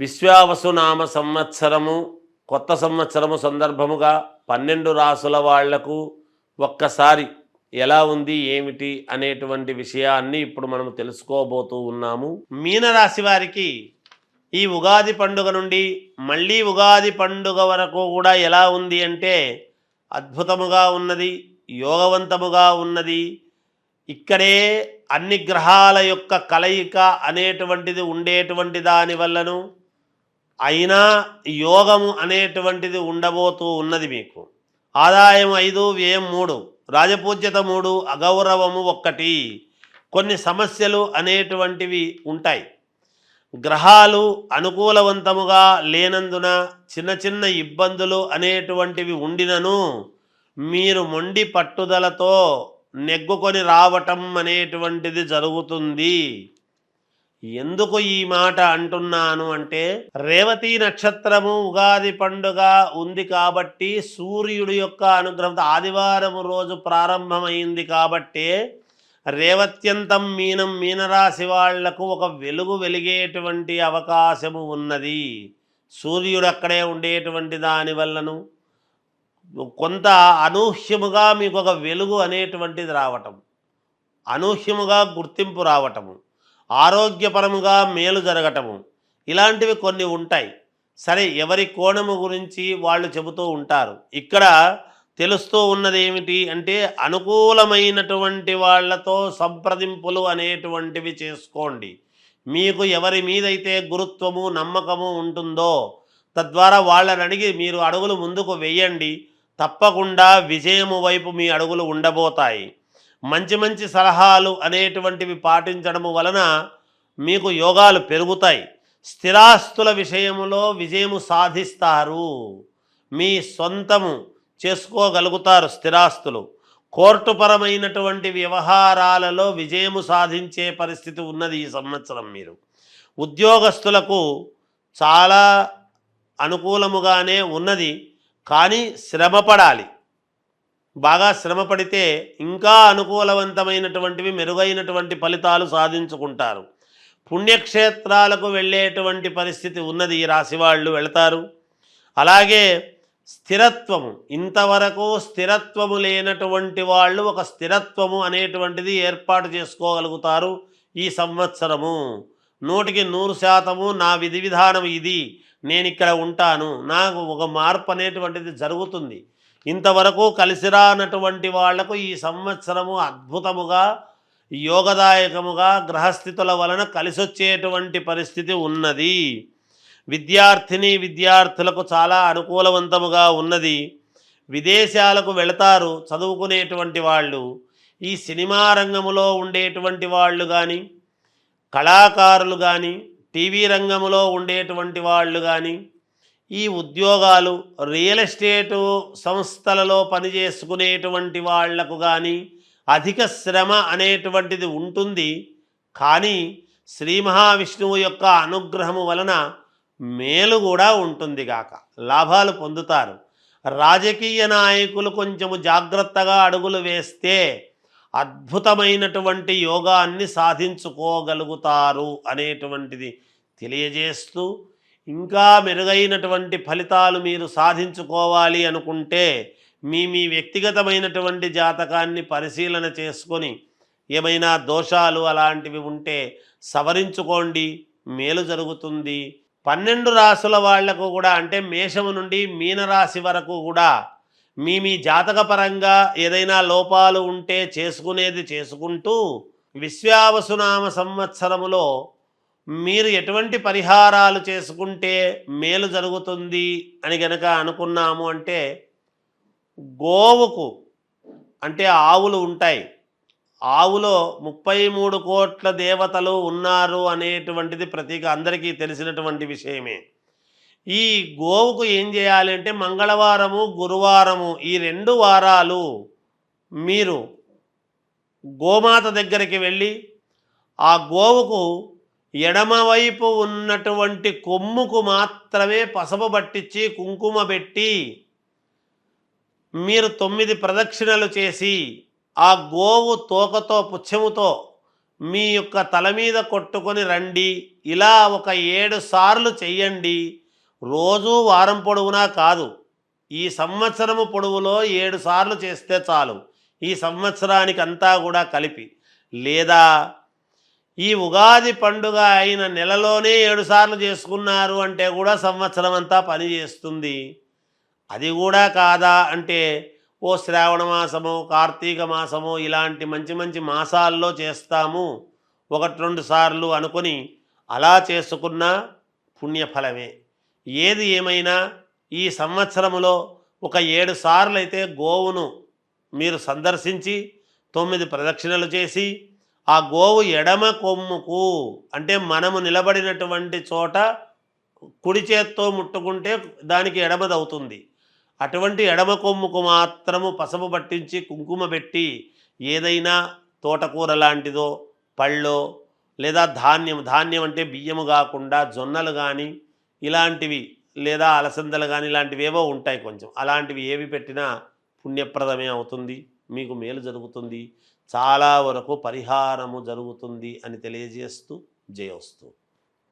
విశ్వావసునామ సంవత్సరము కొత్త సంవత్సరము సందర్భముగా పన్నెండు రాసుల వాళ్ళకు ఒక్కసారి ఎలా ఉంది ఏమిటి అనేటువంటి విషయాన్ని ఇప్పుడు మనం తెలుసుకోబోతూ ఉన్నాము. మీనరాశి వారికి ఈ ఉగాది పండుగ నుండి మళ్ళీ ఉగాది పండుగ వరకు కూడా ఎలా ఉంది అంటే అద్భుతముగా ఉన్నది యోగవంతముగా ఉన్నది. ఇక్కడే అన్ని గ్రహాల యొక్క కలయిక అనేటువంటిది ఉండేటువంటి దాని వల్లను అయినా యోగము అనేటువంటిది ఉండబోతూ ఉన్నది మీకు. ఆదాయం ఐదు వ్యయం మూడు రాజపూజ్యత మూడు అగౌరవము ఒక్కటి కొన్ని సమస్యలు అనేటువంటివి ఉంటాయి. గ్రహాలు అనుకూలవంతముగా లేనందున చిన్న చిన్న ఇబ్బందులు అనేటువంటివి ఉండినను మీరు మొండి పట్టుదలతో నెగ్గుకొని రావటం అనేటువంటిది జరుగుతుంది. ఎందుకు ఈ మాట అంటున్నాను అంటే రేవతి నక్షత్రము ఉగాది పండుగ ఉంది కాబట్టి సూర్యుడి యొక్క అనుగ్రహం ఆదివారం రోజు ప్రారంభమైంది కాబట్టే రేవత్యంతం మీనం మీనరాశి వాళ్ళకు ఒక వెలుగు వెలిగేటువంటి అవకాశము ఉన్నది. సూర్యుడు అక్కడే ఉండేటువంటి దాని వల్లను కొంత అనూహ్యముగా మీకు ఒక వెలుగు అనేటువంటిది రావటం అనూహ్యముగా గుర్తింపు రావటము. ఆరోగ్యపరముగా మేలు జరగటము. ఇలాంటివి కొన్ని ఉంటాయి. సరే ఎవరి కోణము గురించి వాళ్ళు చెబుతూ ఉంటారు. ఇక్కడ తెలుస్తూ ఉన్నది ఏమిటి అంటే అనుకూలమైనటువంటి వాళ్ళతో సంప్రదింపులు అనేటువంటివి చేసుకోండి. మీకు ఎవరి మీదైతే గురుత్వము నమ్మకము ఉంటుందో తద్వారా వాళ్ళని అడిగి మీరు అడుగులు ముందుకు వేయండి. తప్పకుండా విజయము వైపు మీ అడుగులు ఉండబోతాయి. మంచి మంచి సలహాలు అనేటువంటివి పాటించడము వలన మీకు యోగాలు పెరుగుతాయి. స్థిరాస్తుల విషయంలో విజయము సాధిస్తారు. మీ సొంతము చేసుకోగలుగుతారు స్థిరాస్తులు. కోర్టుపరమైనటువంటి వ్యవహారాలలో విజయము సాధించే పరిస్థితి ఉన్నది ఈ సంవత్సరం మీరు. ఉద్యోగస్తులకు చాలా అనుకూలముగానే ఉన్నది కానీ శ్రమపడాలి. బాగా శ్రమపడితే ఇంకా అనుకూలవంతమైనటువంటివి మెరుగైనటువంటి ఫలితాలు సాధించుకుంటారు. పుణ్యక్షేత్రాలకు వెళ్ళేటువంటి పరిస్థితి ఉన్నది ఈ రాశి వాళ్ళు వెళతారు. అలాగే స్థిరత్వము ఇంతవరకు స్థిరత్వము లేనటువంటి వాళ్ళు ఒక స్థిరత్వము అనేటువంటిది ఏర్పాటు చేసుకోగలుగుతారు ఈ సంవత్సరము. నూటికి నూరు శాతము నా విధి విధానం ఇది నేను ఇక్కడ ఉంటాను. నాకు ఒక మార్పు అనేటువంటిది జరుగుతుంది. ఇంతవరకు కలిసిరానటువంటి వాళ్ళకు ఈ సంవత్సరము అద్భుతముగా యోగదాయకముగా గ్రహస్థితుల వలన కలిసొచ్చేటువంటి పరిస్థితి ఉన్నది. విద్యార్థిని విద్యార్థులకు చాలా అనుకూలవంతముగా ఉన్నది. విదేశాలకు వెళతారు చదువుకునేటువంటి వాళ్ళు. ఈ సినిమా రంగములో ఉండేటువంటి వాళ్ళు కానీ కళాకారులు కానీ టీవీ రంగంలో ఉండేటువంటి వాళ్ళు కానీ ఈ ఉద్యోగాలు రియల్ ఎస్టేటు సంస్థలలో పనిచేసుకునేటువంటి వాళ్ళకు కానీ అధిక శ్రమ అనేటువంటిది ఉంటుంది. కానీ శ్రీ మహావిష్ణువు యొక్క అనుగ్రహము వలన మేలు కూడా ఉంటుంది గాక. లాభాలు పొందుతారు. రాజకీయ నాయకులు కొంచెము జాగ్రత్తగా అడుగులు వేస్తే అద్భుతమైనటువంటి యోగాన్ని సాధించుకోగలుగుతారు అనేటువంటిది తెలియజేస్తూ ఇంకా మెరుగైనటువంటి ఫలితాలు మీరు సాధించుకోవాలి అనుకుంటే మీ మీ వ్యక్తిగతమైనటువంటి జాతకాన్ని పరిశీలన చేసుకొని ఏమైనా దోషాలు అలాంటివి ఉంటే సవరించుకోండి. మేలు జరుగుతుంది. పన్నెండు రాసుల వాళ్ళకు కూడా అంటే మేషము నుండి మీనరాశి వరకు కూడా మీ మీ జాతకపరంగా ఏదైనా లోపాలు ఉంటే చేసుకునేది చేసుకుంటూ విశ్వావసునామ సంవత్సరములో మీరు ఎటువంటి పరిహారాలు చేసుకుంటే మేలు జరుగుతుంది అని గనక అనుకున్నాము అంటే గోవుకు అంటే ఆవులు ఉంటాయి. ఆవులో ముప్పై మూడు కోట్ల దేవతలు ఉన్నారు అనేటువంటిది ప్రతీక అందరికీ తెలిసినటువంటి విషయమే. ఈ గోవుకు ఏం చేయాలి అంటే మంగళవారము గురువారము ఈ రెండు వారాలు మీరు గోమాత దగ్గరికి వెళ్ళి ఆ గోవుకు ఎడమవైపు ఉన్నటువంటి కొమ్ముకు మాత్రమే పసుపు పట్టించి కుంకుమ పెట్టి మీరు తొమ్మిది ప్రదక్షిణలు చేసి ఆ గోవు తోకతో పుచ్చముతో మీ యొక్క తల మీద కొట్టుకొని రండి. ఇలా ఒక ఏడు సార్లు చెయ్యండి. రోజు వారం పొడవునా కాదు. ఈ సంవత్సరము పొడవులో ఏడు సార్లు చేస్తే చాలు. ఈ సంవత్సరానికి అంతా కూడా కలిపి. లేదా ఈ ఉగాది పండుగ అయిన నెలలోనే ఏడుసార్లు చేసుకున్నారు అంటే కూడా సంవత్సరం అంతా పనిచేస్తుంది అది కూడా కాదా అంటే ఓ శ్రావణ మాసము కార్తీక మాసము ఇలాంటి మంచి మంచి మాసాల్లో చేస్తాము. ఒకటి రెండు సార్లు అనుకొని అలా చేసుకున్న పుణ్యఫలమే. ఏది ఏమైనా ఈ సంవత్సరములో ఒక ఏడు సార్లు అయితే గోవును మీరు సందర్శించి తొమ్మిది ప్రదక్షిణలు చేసి ఆ గోవు ఎడమ కొమ్ముకు అంటే మనము నిలబడినటువంటి చోట కుడి చేత్తో ముట్టుకుంటే దానికి ఎడమదవుతుంది. అటువంటి ఎడమ కొమ్ముకు మాత్రము పసుపు పట్టించి కుంకుమ పెట్టి ఏదైనా తోటకూర లాంటిదో పళ్ళో లేదా ధాన్యం ధాన్యం అంటే బియ్యము కాకుండా జొన్నలు కానీ ఇలాంటివి లేదా అలసందలు కానీ ఇలాంటివి ఏవో ఉంటాయి కొంచెం. అలాంటివి ఏవి పెట్టినా పుణ్యప్రదమే అవుతుంది మీకు మేలు జరుగుతుంది. చాలా వరకు పరిహారము జరుగుతుంది అని తెలియజేస్తూ జయోస్తూ.